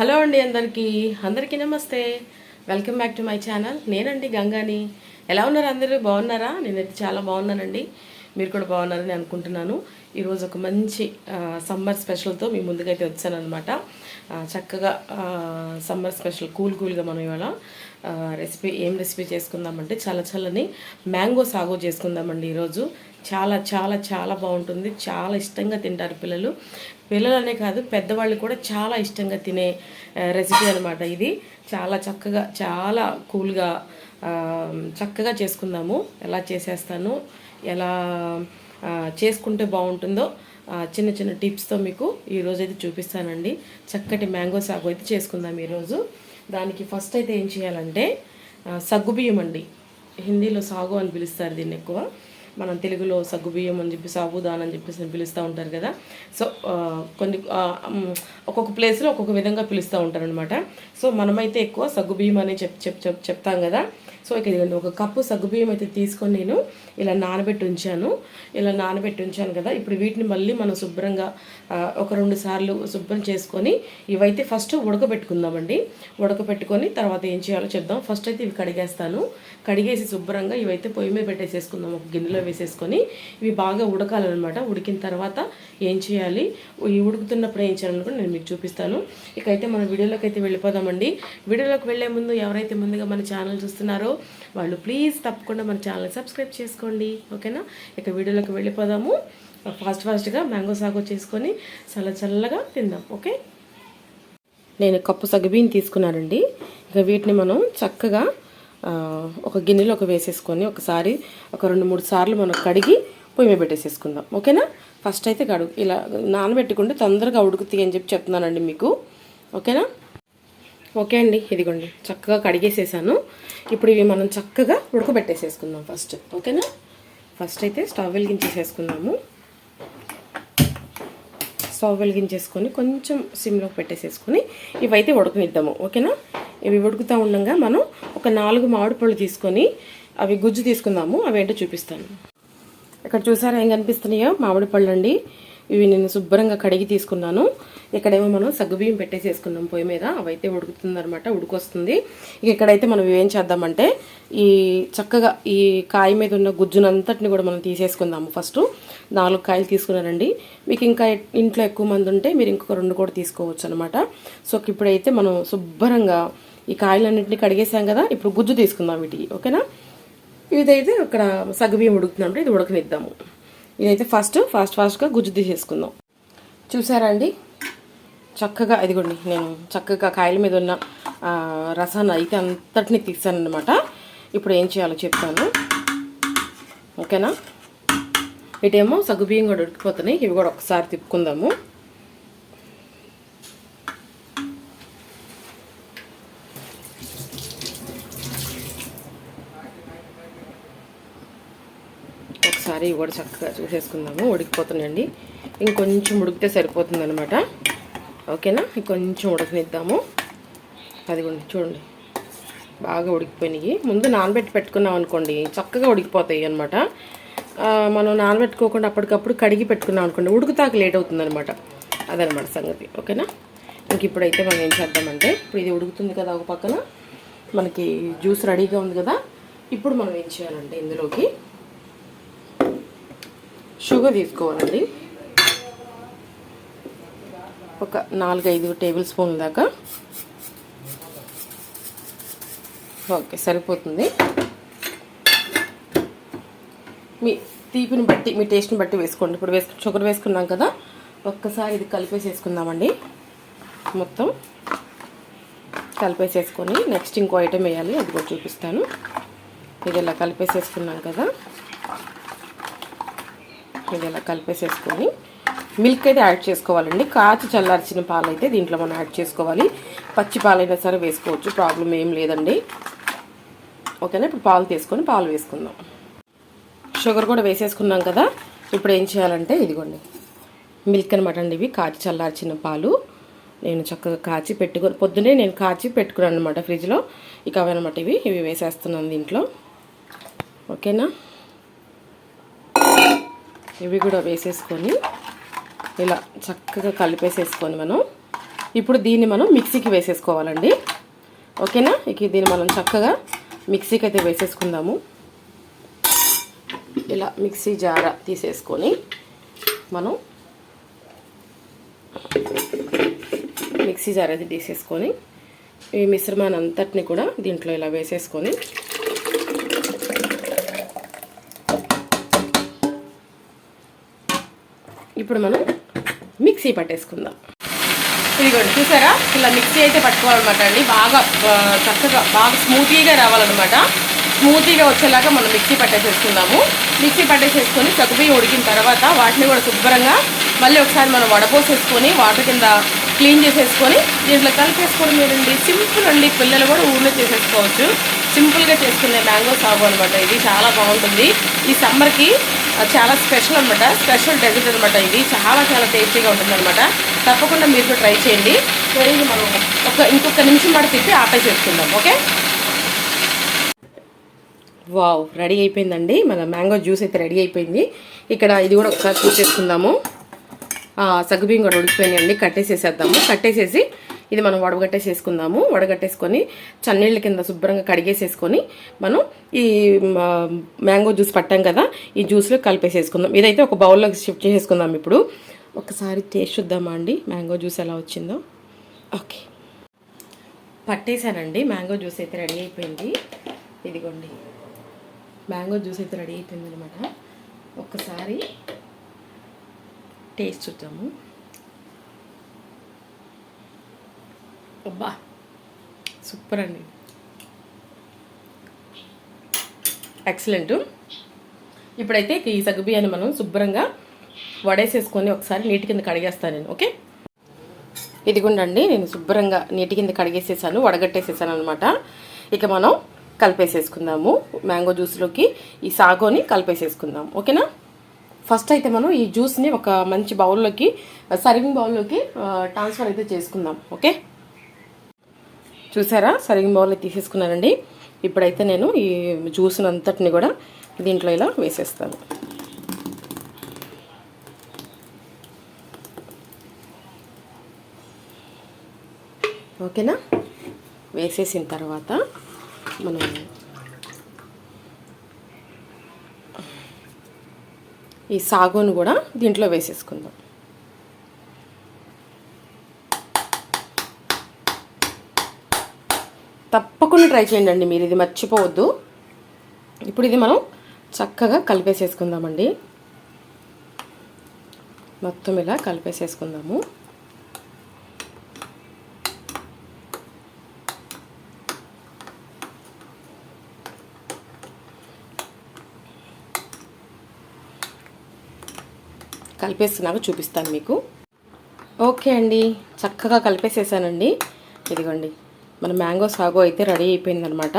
Hello అండి అందరికీ. అందరికీ నమస్తే. Welcome back to my channel. నేనండి గంగాని. ఎలా ఉన్నారు అందరూ? బాగున్నారా? నేనైతే చాలా బాగున్నానండి. మీరు కూడా బాగున్నారని అనుకుంటున్నాను. ఈరోజు ఒక మంచి సమ్మర్ స్పెషల్తో మీ ముందుకైతే వచ్చాను అనమాట చక్కగా సమ్మర్ స్పెషల్ కూల్ కూల్గా మనం ఇవాళ రెసిపీ ఏం రెసిపీ చేసుకుందామంటే చాలా చల్లని మ్యాంగో సాగు చేసుకుందామండి ఈరోజు. చాలా చాలా చాలా బాగుంటుంది. చాలా ఇష్టంగా తింటారు పిల్లలు. పిల్లలనే కాదు పెద్దవాళ్ళు కూడా చాలా ఇష్టంగా తినే రెసిపీ అనమాట ఇది. చాలా చక్కగా చాలా కూల్గా చక్కగా చేసుకుందాము. ఎలా చేసేస్తాను ఎలా చేసుకుంటే బాగుంటుందో చిన్న చిన్న టిప్స్తో మీకు ఈరోజు అయితే చూపిస్తానండి. చక్కటి మ్యాంగో సాగు అయితే చేసుకుందాం ఈరోజు. దానికి ఫస్ట్ అయితే ఏం చేయాలంటే సగ్గుబియ్యం అండి. హిందీలో సాగు అని పిలుస్తారు దీన్ని ఎక్కువ. మనం తెలుగులో సగ్గుబియ్యం అని చెప్పి సాబుదాన్ అని చెప్పేసి పిలుస్తూ ఉంటారు కదా. సో కొన్ని ఒక్కొక్క ప్లేస్లో ఒక్కొక్క విధంగా పిలుస్తూ ఉంటారు అనమాట సో మనమైతే ఎక్కువ సగ్గుబియ్యం అని చెప్ చెప్ చెప్ చెప్తాం కదా. సో ఇక ఇదిగోండి ఒక కప్పు సగ్గుబియ్యం అయితే తీసుకొని నేను ఇలా నానబెట్టి ఉంచాను. ఇలా నానబెట్టి ఉంచాను కదా ఇప్పుడు వీటిని మళ్ళీ మనం శుభ్రంగా ఒక రెండు సార్లు శుభ్రం చేసుకొని ఇవైతే ఫస్ట్ ఉడకబెట్టుకుందామండి. ఉడకబెట్టుకొని తర్వాత ఏం చేయాలో చెప్దాం. ఫస్ట్ అయితే ఇవి కడిగేస్తాను. కడిగేసి శుభ్రంగా ఇవైతే పొయ్యి మీద పెట్టేసేసుకుందాం. ఒక గిన్నెలో వేసేసుకొని ఇవి బాగా ఉడకాలన్నమాట. ఉడికిన తర్వాత ఏం చేయాలి? ఈ ఉడుకుతున్నప్పుడు ఏం చేయాలని కూడా నేను మీకు చూపిస్తాను. ఇక అయితే మన వీడియోలోకి అయితే వెళ్ళిపోదామండి. వీడియోలోకి వెళ్ళే ముందు ఎవరైతే ముందుగా మన ఛానల్ చూస్తున్నారో వాళ్ళు ప్లీజ్ తప్పకుండా మన ఛానల్ సబ్స్క్రైబ్ చేసుకోండి ఓకేనా? ఇక వీడియోలోకి వెళ్ళిపోదాము. ఫాస్ట్ ఫాస్ట్గా మ్యాంగో సాగు చేసుకొని చల్ల చల్లగా తిందాం ఓకే? నేను కప్పు సగ్గుబియ్యం తీసుకున్నానండి. ఇక వీటిని మనం చక్కగా ఒక గిన్నెలో ఒక వేసేసుకొని ఒకసారి ఒక రెండు మూడు సార్లు మనం కడిగి పొయ్యి మీద పెట్టేసేసుకుందాం ఓకేనా? ఫస్ట్ అయితే కడుగు. ఇలా నానబెట్టుకుంటే తొందరగా ఉడుకుతాయి అని చెప్పి చెప్తున్నానండి మీకు ఓకేనా? ఓకే అండి ఇదిగోండి. చక్కగా కడిగేసేసాను. ఇప్పుడు ఇవి మనం చక్కగా ఉడకబెట్టేసేసుకుందాం ఫస్ట్. ఓకేనా? ఫస్ట్ అయితే స్టవ్ వెలిగించేసేసుకుందాము స్టవ్ వెలిగించేసుకొని కొంచెం సిమ్లోకి పెట్టేసేసుకొని ఇవైతే ఉడకనిద్దాము. ఓకేనా? ఇవి ఉడుకుతూ ఉండగా మనం ఒక నాలుగు మామిడి పళ్ళు తీసుకొని అవి గుజ్జు తీసుకుందాము. అవి ఏంటో చూపిస్తాను. ఇక్కడ చూసారా ఏం కనిపిస్తున్నాయో? మామిడి పళ్ళు అండి ఇవి నేను శుభ్రంగా కడిగి తీసుకున్నాను. ఇక్కడేమో మనం సగ్గుబియ్యం పెట్టేసేసుకున్నాం పొయ్యి మీద. అవైతే ఉడుకుతుందనమాట ఉడుకొస్తుంది. ఇక ఇక్కడైతే మనం ఏం చేద్దామంటే ఈ చక్కగా ఈ కాయ మీద ఉన్న గుజ్జునంతటిని కూడా మనం తీసేసుకుందాము ఫస్ట్. నాలుగు కాయలు తీసుకున్నారండి. మీకు ఇంకా ఇంట్లో ఎక్కువ మంది ఉంటే మీరు ఇంకొక రెండు కూడా తీసుకోవచ్చు అనమాట సో ఇప్పుడైతే మనం శుభ్రంగా ఈ కాయలన్నింటినీ కడిగేసాం కదా ఇప్పుడు గుజ్జు తీసుకుందాం వీటికి ఓకేనా? ఇదైతే ఇక్కడ సగ్గుబియ్యం ఉడుకుతుందంటే ఇది ఉడకనిద్దాము. ఇదైతే ఫస్ట్ ఫాస్ట్ ఫాస్ట్గా గుజ్జు తీసేసుకుందాం. చూసారా అండి? చక్కగా ఇదిగోండి నేను చక్కగా కాయల మీద ఉన్న రసాన్ని అయితే అంతటిని తీసాను అనమాట ఇప్పుడు ఏం చేయాలో చెప్తాను. ఓకేనా? ఇటేమో సగ్గుబియ్యం కూడా ఉడికిపోతున్నాయి. ఇవి కూడా ఒకసారి తిప్పుకుందాము. ఒకసారి ఇవి కూడా చక్కగా చూసేసుకుందాము. ఉడికిపోతున్నాయండి. ఇంకొంచెం ఉడికితే సరిపోతుంది అనమాట ఓకేనా? కొంచెం ఉడకనిద్దాము. అదిగోండి చూడండి. బాగా ఉడికిపోయినాయి. ముందు నానబెట్టి పెట్టుకున్నాం అనుకోండి చక్కగా ఉడికిపోతాయి అనమాట మనం నానబెట్టుకోకుండా అప్పటికప్పుడు కడిగి పెట్టుకున్నాం అనుకోండి ఉడుకుతాక లేట్ అవుతుంది అనమాట అదనమాట సంగతి. ఓకేనా? ఇంక ఇప్పుడైతే మనం ఏం చేద్దామంటే ఇప్పుడు ఇది ఉడుకుతుంది కదా ఒక పక్కన మనకి జ్యూస్ రెడీగా ఉంది కదా ఇప్పుడు మనం ఏం చేయాలంటే ఇందులోకి షుగర్ తీసుకోవాలండి. ఒక నాలుగైదు టేబుల్ స్పూన్ల దాకా. ఓకే సరిపోతుంది. మీ తీపిని బట్టి మీ టేస్ట్ని బట్టి వేసుకోండి. ఇప్పుడు వేసుకు షుగర్ వేసుకున్నాం కదా ఒక్కసారి ఇది కలిపేసేసుకుందామండి. మొత్తం కలిపేసేసుకొని నెక్స్ట్ ఇంకో ఐటెం వేయాలి. అది కూడా చూపిస్తాను. ఇది ఇలా కలిపేసేసుకున్నాం కదా. ఇది ఇలా కలిపేసేసుకొని మిల్క్ అయితే యాడ్ చేసుకోవాలండి. కాచి చల్లార్చిన పాలు అయితే దీంట్లో మనం యాడ్ చేసుకోవాలి. పచ్చి పాలైనా సరే వేసుకోవచ్చు. ప్రాబ్లం ఏం లేదండి. ఓకేనా? ఇప్పుడు పాలు తీసుకొని పాలు వేసుకుందాం. షుగర్ కూడా వేసేసుకున్నాం కదా. ఇప్పుడు ఏం చేయాలంటే ఇదిగోండి. మిల్క్ అనమాట అండి ఇవి. కాచి చల్లార్చిన పాలు. నేను చక్కగా కాచి పెట్టుకొని పొద్దునే నేను కాచి పెట్టుకున్నాను అనమాట ఫ్రిడ్జ్లో. ఇక అవన్నమాట ఇవి. ఇవి వేసేస్తున్నాను దీంట్లో. ఓకేనా? ఇవి కూడా వేసేసుకొని ఇలా చక్కగా కలిపేసేసుకొని మనం ఇప్పుడు దీన్ని మనం మిక్సీకి వేసేసుకోవాలండి. ఓకేనా? ఇక దీన్ని మనం చక్కగా మిక్సీకి అయితే వేసేసుకుందాము. ఇలా మిక్సీ జార తీసేసుకొని మనం మిక్సీ జార్ అది తీసేసుకొని ఈ మిశ్రమాన్ని అంతటిని కూడా దీంట్లో ఇలా వేసేసుకొని ఇప్పుడు మనం మిక్సీ పట్టేసుకుందాం. ఇదిగోండి చూసారా? ఇలా మిక్సీ అయితే పట్టుకోవాలన్నమాట అండి. బాగా చక్కగా బాగా స్మూతీగా రావాలన్నమాట. స్మూతీగా వచ్చేలాగా మనం మిక్సీ పట్టేసేసుకుందాము. మిక్సీ పట్టేసేసుకొని సగ్గుబియ్యం ఉడికిన తర్వాత వాటిని కూడా శుభ్రంగా మళ్ళీ ఒకసారి మనం వడపోసేసుకొని వాటర్ కింద క్లీన్ చేసేసుకొని దీంట్లో కలిపేసుకోవడం ఏంటండి సింపుల్ అండి. పిల్లలు కూడా ఊళ్ళో చేసేసుకోవచ్చు. సింపుల్గా చేసుకునే మ్యాంగో సాగు అనమాట ఇది చాలా బాగుంటుంది. ఈ సమ్మర్కి చాలా స్పెషల్ అనమాట స్పెషల్ డెజర్ట్ అనమాట ఇది. చాలా చాలా టేస్టీగా ఉంటుందన్నమాట తప్పకుండా మీరు ట్రై చేయండి. మనం ఒక ఇంకొక నిమిషం పాటు తిప్పి ఆపేసేసుకుందాం ఓకే? వావ్ రెడీ అయిపోయిందండి. మన మ్యాంగో జ్యూస్ అయితే రెడీ అయిపోయింది. ఇక్కడ ఇది కూడా ఒకసారి చూసేసుకుందాము సగ్గుబియ్యం కూడా ఉడికిపోయినాయండి. కట్టేసేసేద్దాము. కట్టేసేసి ఇది మనం వడగట్టేసేసుకుందాము. వడగట్టేసుకొని చన్నీళ్ళ కింద శుభ్రంగా కడిగేసేసుకొని మనం ఈ మ్యాంగో జ్యూస్ పట్టాం కదా ఈ జ్యూస్లో కలిపేసేసుకుందాం. ఇదైతే ఒక బౌల్లోకి షిఫ్ట్ చేసేసుకుందాం ఇప్పుడు. ఒకసారి టేస్ట్ చూద్దామా అండి? మ్యాంగో జ్యూస్ ఎలా వచ్చిందో. ఓకే. పట్టేశానండి. మ్యాంగో జ్యూస్ అయితే రెడీ అయిపోయింది. ఇదిగోండి. మ్యాంగో జ్యూస్ అయితే రెడీ అయిపోయింది అనమాట ఒక్కసారి టేస్ట్ చూద్దాము. అబ్బా సూపర్ అండి. ఎక్సలెంట్ ఇప్పుడైతే ఈ సగ్గుబియ్యాన్ని మనం శుభ్రంగా వడేసేసుకొని ఒకసారి నీటి కింద కడిగేస్తాను నేను ఓకే? ఇదిగుండండి నేను శుభ్రంగా నీటి కింద కడిగేసేసాను వడగట్టేసేసాను అనమాట ఇక మనం కలిపేసేసుకుందాము. మ్యాంగో జ్యూస్లోకి ఈ సాగోని కలిపేసేసుకుందాం ఓకేనా? ఫస్ట్ అయితే మనం ఈ జ్యూస్ని ఒక మంచి బౌల్లోకి సర్వింగ్ బౌల్లోకి ట్రాన్స్ఫర్ అయితే చేసుకుందాం ఓకే? చూసారా? సర్వింగ్ బౌల్లో తీసేసుకున్నానండి. ఇప్పుడైతే నేను ఈ జ్యూస్నంతటిని కూడా దీంట్లో ఇలా వేసేస్తాను. ఓకేనా? వేసేసిన తర్వాత మనం ఈ సాగోను కూడా దీంట్లో వేసేసుకుందాం. తప్పకుండా ట్రై చేయండి అండి మీరు ఇది మర్చిపోవద్దు. ఇప్పుడు ఇది మనం చక్కగా కలిపేసేసుకుందామండి. మొత్తం ఇలా కలిపేసేసుకుందాము. కలిపేస్తున్నాక చూపిస్తాను మీకు. ఓకే అండి చక్కగా కలిపేసేసానండి. ఇదిగోండి. మన మ్యాంగో సాగో అయితే రెడీ అయిపోయిందనమాట.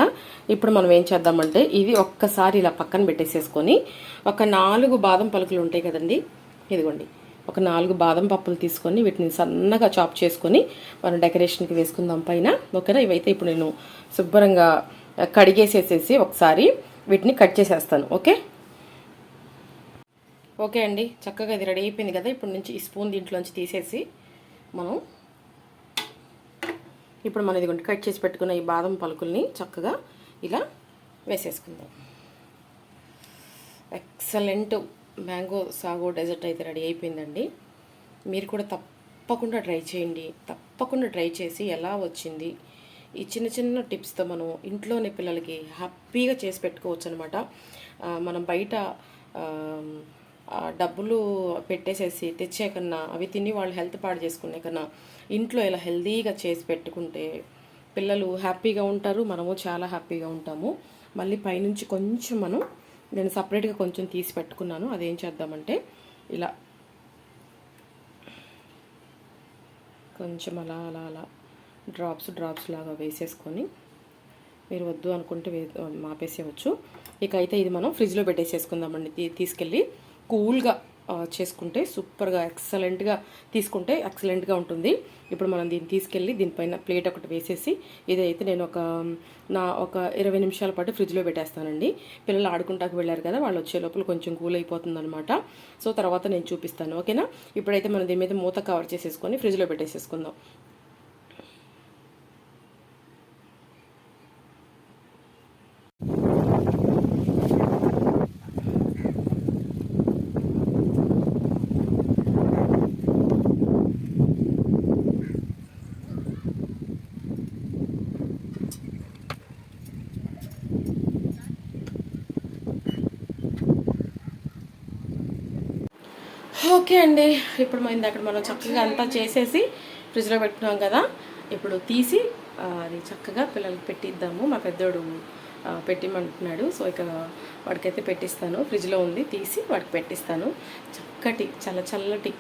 ఇప్పుడు మనం ఏం చేద్దామంటే ఇది ఒక్కసారి ఇలా పక్కన పెట్టేసేసుకొని ఒక నాలుగు బాదం పలుకులు ఉంటాయి కదండి ఇదిగోండి. ఒక నాలుగు బాదం పప్పులు తీసుకొని వీటిని సన్నగా చాప్ చేసుకొని మనం డెకరేషన్కి వేసుకుందాం పైన. ఓకేనా? ఇవైతే ఇప్పుడు నేను శుభ్రంగా కడిగేసేసేసి ఒకసారి వీటిని కట్ చేసేస్తాను. ఓకే? ఓకే అండి. చక్కగా ఇది రెడీ అయిపోయింది కదా. ఇప్పుడు నుంచి ఈ స్పూన్ దీంట్లోంచి తీసేసి మనం ఇప్పుడు మనం ఇదిగోండి కట్ చేసి పెట్టుకున్న ఈ బాదం పలుకుల్ని చక్కగా ఇలా వేసేసుకుందాం. ఎక్సలెంట్ మ్యాంగో సాగో డెజర్ట్ అయితే రెడీ అయిపోయిందండి. మీరు కూడా తప్పకుండా ట్రై చేయండి. తప్పకుండా ట్రై చేసి ఎలా వచ్చింది? ఈ చిన్న చిన్న టిప్స్తో మనం ఇంట్లోనే పిల్లలకి హ్యాపీగా చేసి పెట్టుకోవచ్చు అనమాట మనం బయట డబ్బులు పెట్టేసేసి తెచ్చే కన్నా అవి తిని వాళ్ళు హెల్త్ పాడు చేసుకునే కన్నా ఇంట్లో ఇలా హెల్తీగా చేసి పెట్టుకుంటే పిల్లలు హ్యాపీగా ఉంటారు మనము చాలా హ్యాపీగా ఉంటాము. మళ్ళీ పైనుంచి కొంచెం మనం నేను సపరేట్గా కొంచెం తీసి పెట్టుకున్నాను. అదేం చేద్దామంటే ఇలా కొంచెం అలా అలా అలా డ్రాప్స్ డ్రాప్స్ లాగా వేసేసుకొని మీరు వద్దు అనుకుంటే మాపేసేయవచ్చు. ఇక అయితే ఇది మనం ఫ్రిడ్జ్లో పెట్టేసేసుకుందామండి తీ- తీసుకెళ్ళి. కూల్గా చేసుకుంటే సూపర్గా ఎక్సలెంట్గా తీసుకుంటే ఎక్సలెంట్గా ఉంటుంది. ఇప్పుడు మనం దీన్ని తీసుకెళ్ళి దీనిపైన ప్లేట్ ఒకటి వేసేసి ఇదైతే నేను ఒక నా ఒక ఇరవై నిమిషాల పాటు ఫ్రిడ్జ్లో పెట్టేస్తానండి. పిల్లలు ఆడుకుంటాకు వెళ్ళారు కదా వాళ్ళు వచ్చే లోపల కొంచెం కూల్ అయిపోతుంది అనమాట సో తర్వాత నేను చూపిస్తాను ఓకేనా? ఇప్పుడైతే మనం దీని మీద మూత కవర్ చేసేసుకొని ఫ్రిడ్జ్లో పెట్టేసేసుకుందాం. ఓకే అండి. ఇప్పుడు మనం అక్కడ మనం చక్కగా అంతా చేసేసి ఫ్రిడ్జ్లో పెట్టుకున్నాం కదా. ఇప్పుడు తీసి అది చక్కగా పిల్లలకి పెట్టిద్దాము. మా పెద్దోడు పెట్టిమంటున్నాడు సో ఇక వాడికైతే పెట్టిస్తాను. ఫ్రిడ్జ్లో ఉంది తీసి వాడికి పెట్టిస్తాను. చక్కటి చల్ల చల్లటి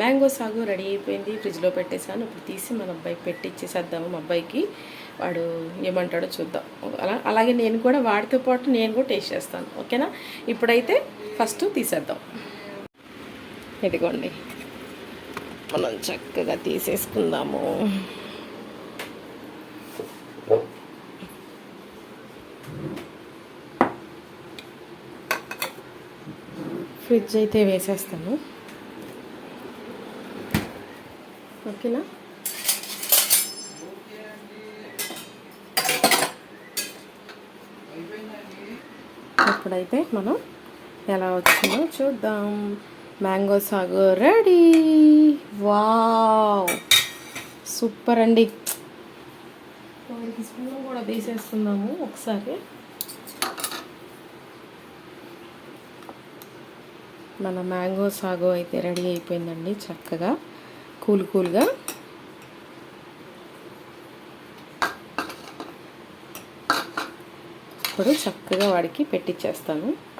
మ్యాంగో సాగు రెడీ అయిపోయింది. ఫ్రిడ్జ్లో పెట్టేసాను ఇప్పుడు తీసి మన అబ్బాయికి పెట్టిచ్చేసేద్దాము. మా అబ్బాయికి వాడు ఏమంటాడో చూద్దాం. అలా అలాగే నేను కూడా వాడితో పాటు నేను కూడా టేస్ట్ చేస్తాను. ఓకేనా? ఇప్పుడైతే ఫస్ట్ తీసేద్దాం. ఇదిగోండి. మనం చక్కగా తీసేసుకుందాము. ఫ్రిడ్జ్ అయితే వేసేస్తాను. ఓకేనా? ఇప్పుడైతే మనం ఎలా వచ్చిందో చూద్దాం. Mango sago ready wow super అండి. స్పూన్ కూడా తీసేసుకుందాము ఒకసారి. మన మ్యాంగో సాగు అయితే రెడీ అయిపోయిందండి చక్కగా. కూల్ కూల్గా. ఇప్పుడు చక్కగా వాడికి పెట్టిచ్చేస్తాను.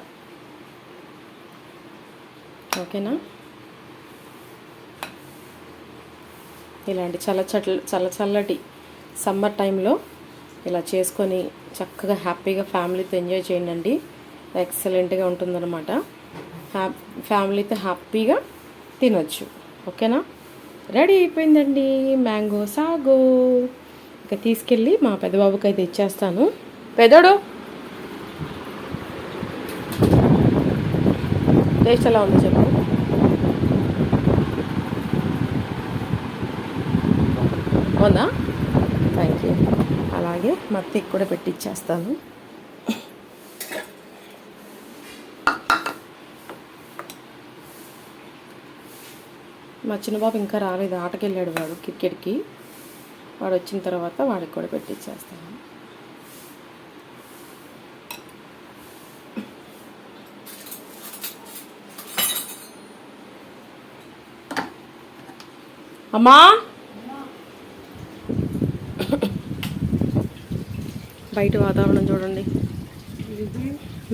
ఓకేనా? ఇలాంటి చల్ల చల్ల చల్లటి సమ్మర్ టైంలో ఇలా చేసుకొని చక్కగా హ్యాపీగా ఫ్యామిలీతో ఎంజాయ్ చేయండి ఎక్సలెంట్గా ఉంటుందన్నమాట. హ్యా ఫ్యామిలీతో హ్యాపీగా తినొచ్చు. ఓకేనా? రెడీ అయిపోయిందండి. Mango sago. ఇక తీసుకెళ్ళి మా పెద్దబాబుకి అయితే ఇచ్చేస్తాను. పెదోడు టేస్ట్ ఎలా ఉందో చెప్పు. ఉందా థ్యాంక్ యూ అలాగే మత్తికి కూడా పెట్టిచ్చేస్తాను మా చిన్నబాబు ఇంకా రాలేదు ఆటకెళ్ళాడు వాడు క్రికెట్కి. వాడు వచ్చిన తర్వాత వాడికి కూడా పెట్టిచ్చేస్తాను అమ్మా. బయట వాతావరణం చూడండి.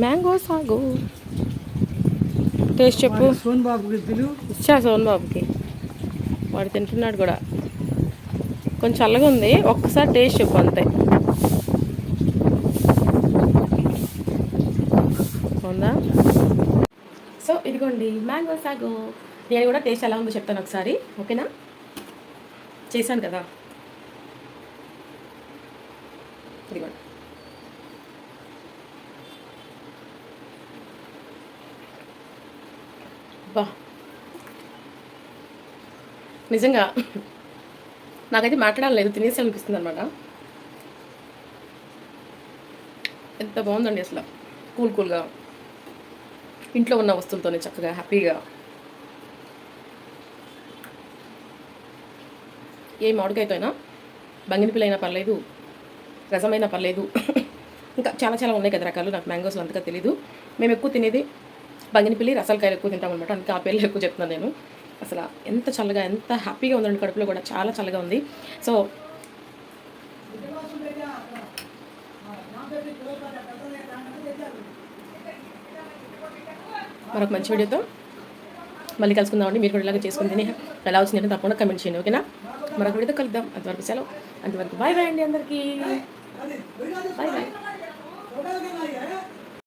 మ్యాంగో సాగు. టేస్ట్ చెప్పు. సోన్ బాబు ఇచ్చా సోన్ బాబుకి. వాడు తింటున్నాడు కూడా. కొంచెం చల్లగా ఉంది. ఒక్కసారి టేస్ట్ చెప్పు అంతే. ఉందా? సో ఇదిగోండి మ్యాంగో సాగు. నేను కూడా టేస్ట్ ఎలా ఉందో చెప్తాను ఒకసారి. ఓకేనా? చేశాను కదా. ఇదిగోండి బా. నిజంగా నాకైతే మాట్లాడాలి లేదు తినేసి అనిపిస్తుంది అనమాట ఎంత బాగుందండి అసలు. కూల్ కూల్గా. ఇంట్లో ఉన్న వస్తువులతోనే చక్కగా హ్యాపీగా. ఏ మామిడికాయతో అయినా బంగినపిల్ల అయినా పర్లేదు రసమైనా పర్లేదు. ఇంకా చాలా చాలా ఉన్నాయి కదా రకాలు నాకు మ్యాంగోస్లో అంతగా తెలీదు. మేము ఎక్కువ తినేది బంగినపిల్లి రసాలకాయలు ఎక్కువ తింటాం అనమాట అందుకే ఆ పేర్లు ఎక్కువ చెప్తున్నాను నేను. అసలు ఎంత చల్లగా ఎంత హ్యాపీగా ఉందండి కడుపులో కూడా చాలా చల్లగా ఉంది. సో మరొక మంచి వీడియోతో మళ్ళీ కలుసుకుందామండి. మీరు కూడా ఇలాగ చేసుకుని తిని ఎలా వచ్చిందంటే తప్పకుండా కమెంట్ చేయండి ఓకేనా? మరొక వీడియోతో కలుద్దాం అంతవరకు సెలవు అంతవరకు బాయ్ బాయ్ అండి అందరికీ బాయ్ బాయ్